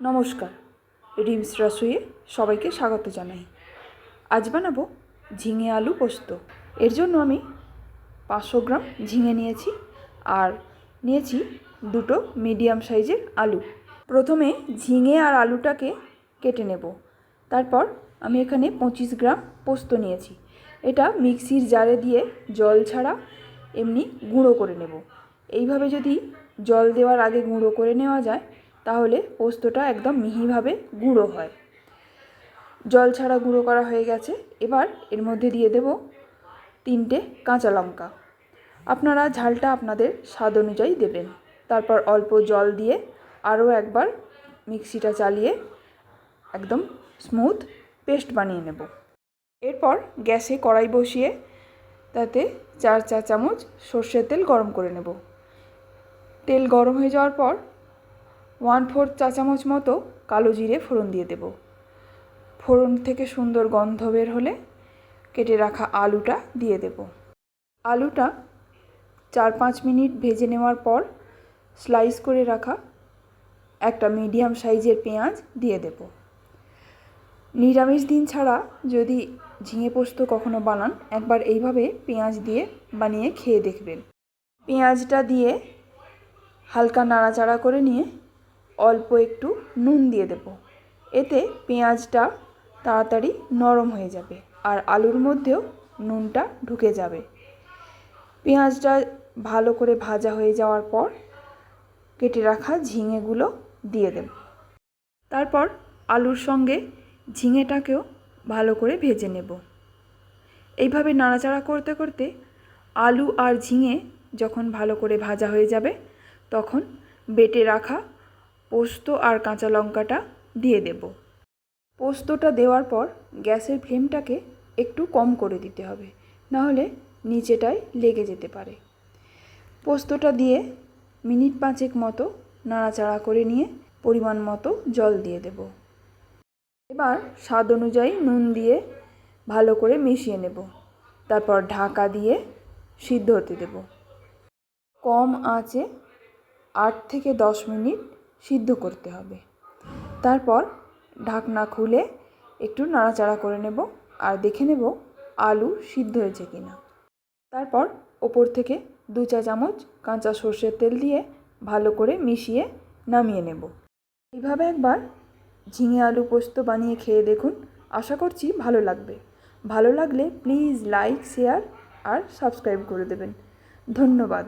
নমস্কার, রিমস রসুইয়ে সবাইকে স্বাগত জানাই। আজ বানাবো ঝিঙে আলু পোস্ত। এর জন্য আমি পাঁচশো গ্রাম ঝিঙে নিয়েছি আর নিয়েছি দুটো মিডিয়াম সাইজের আলু। প্রথমে ঝিঙে আর আলুটাকে কেটে নেব। তারপর আমি এখানে পঁচিশ গ্রাম পোস্ত নিয়েছি। এটা মিক্সির জারে দিয়ে জল ছাড়া এমনি গুঁড়ো করে নেব। এইভাবে যদি জল দেওয়ার আগে গুঁড়ো করে নেওয়া যায় তাহলে পোস্তটা একদম মিহিভাবে গুঁড়ো হয়। জল ছাড়া গুঁড়ো করা হয়ে গেছে। এবার এর মধ্যে দিয়ে দেব তিনটে কাঁচা লঙ্কা। আপনারা ঝালটা আপনাদের স্বাদ অনুযায়ী দেবেন। তারপর অল্প জল দিয়ে আরও একবার মিক্সিটা চালিয়ে একদম স্মুথ পেস্ট বানিয়ে নেব। এরপর গ্যাসে কড়াই বসিয়ে তাতে চার চা চামচ সর্ষের তেল গরম করে নেব। তেল গরম হয়ে যাওয়ার পর ওয়ান ফোর্থ চা চামচ মতো কালো জিরে ফোড়ন দিয়ে দেব। ফোড়ন থেকে সুন্দর গন্ধ বের হলে কেটে রাখা আলুটা দিয়ে দেব। আলুটা চার পাঁচ মিনিট ভেজে নেওয়ার পর স্লাইস করে রাখা একটা মিডিয়াম সাইজের পেঁয়াজ দিয়ে দেব। নিরামিষ দিন ছাড়া যদি ঝিঙে পোস্ত কখনো বানান, একবার এইভাবে পেঁয়াজ দিয়ে বানিয়ে খেয়ে দেখবেন। পেঁয়াজটা দিয়ে হালকা নাড়াচাড়া করে নিয়ে অল্প একটু নুন দিয়ে দেব। এতে পেঁয়াজটা তাড়াতাড়ি নরম হয়ে যাবে আর আলুর মধ্যেও নুনটা ঢুকে যাবে। পেঁয়াজটা ভালো করে ভাজা হয়ে যাওয়ার পর কেটে রাখা ঝিঙেগুলো দিয়ে দেব। তারপর আলুর সঙ্গে ঝিঙেটাকেও ভালো করে ভেজে নেব। এইভাবে নাড়াচাড়া করতে করতে আলু আর ঝিঙে যখন ভালো করে ভাজা হয়ে যাবে, তখন বেটে রাখা পোস্ত আর কাঁচা লঙ্কাটা দিয়ে দেব। পোস্তটা দেওয়ার পর গ্যাসের ফ্লেমটাকে একটু কম করে দিতে হবে, নাহলে নিচেটায় লেগে যেতে পারে। পোস্তটা দিয়ে মিনিট পাঁচেক মতো নাড়াচাড়া করে নিয়ে পরিমাণ মতো জল দিয়ে দেব। এবার স্বাদ অনুযায়ী নুন দিয়ে ভালো করে মিশিয়ে নেব। তারপর ঢাকা দিয়ে সিদ্ধ হতে দেব। কম আঁচে আট থেকে দশ মিনিট সিদ্ধ করতে হবে। তারপর ঢাকনা খুলে একটু নাড়াচাড়া করে নেব আর দেখে নেব আলু সিদ্ধ হয়েছে কি না তারপর ওপর থেকে দু চা চামচ কাঁচা সর্ষের তেল দিয়ে ভালো করে মিশিয়ে নামিয়ে নেব। এইভাবে একবার ঝিঙে আলু পোস্ত বানিয়ে খেয়ে দেখুন। আশা করছি ভালো লাগবে। ভালো লাগলে প্লিজ লাইক, শেয়ার আর সাবস্ক্রাইব করে দেবেন। ধন্যবাদ।